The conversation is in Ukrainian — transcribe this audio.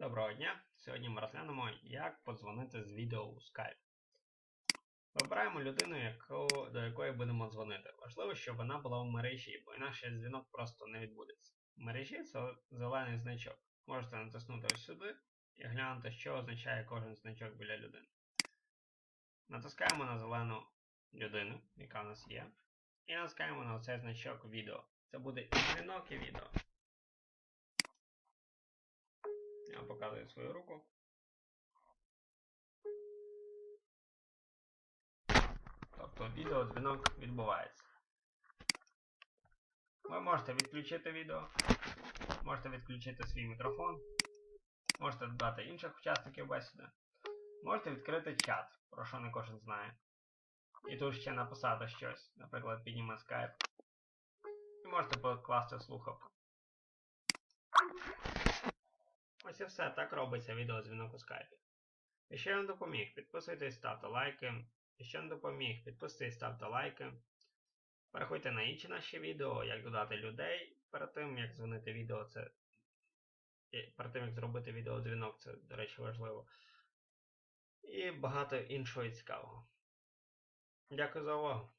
Доброго дня! Сьогодні ми розглянемо, як подзвонити з відео у Skype. Вибираємо людину, яку, до якої будемо дзвонити. Важливо, щоб вона була в мережі, бо інакше дзвінок просто не відбудеться. В мережі це зелений значок. Можете натиснути ось сюди і глянути, що означає кожен значок біля людини. Натискаємо на зелену людину, яка в нас є, і натискаємо на цей значок відео. Це буде і дзвінок і відео. Показую свою руку. Тобто відеодзвінок відбувається. Ви можете відключити відео, можете відключити свій мікрофон, можете додати інших учасників бесіди, можете відкрити чат, про що не кожен знає. І тут ще написати щось, наприклад, підніме скайп. І можете покласти слухавку. Ось все, так робиться відеодзвінок у скайпі. Якщо я вам допоміг, підписуйтесь, ставте лайки. Якщо не допоміг, підписуйтесь, ставте лайки. Переходьте на інші наші відео, як додати людей перед тим, як дзвонити відео, це. Перед тим, як зробити відеодзвінок, це, до речі, важливо. І багато іншого цікавого. Дякую за увагу.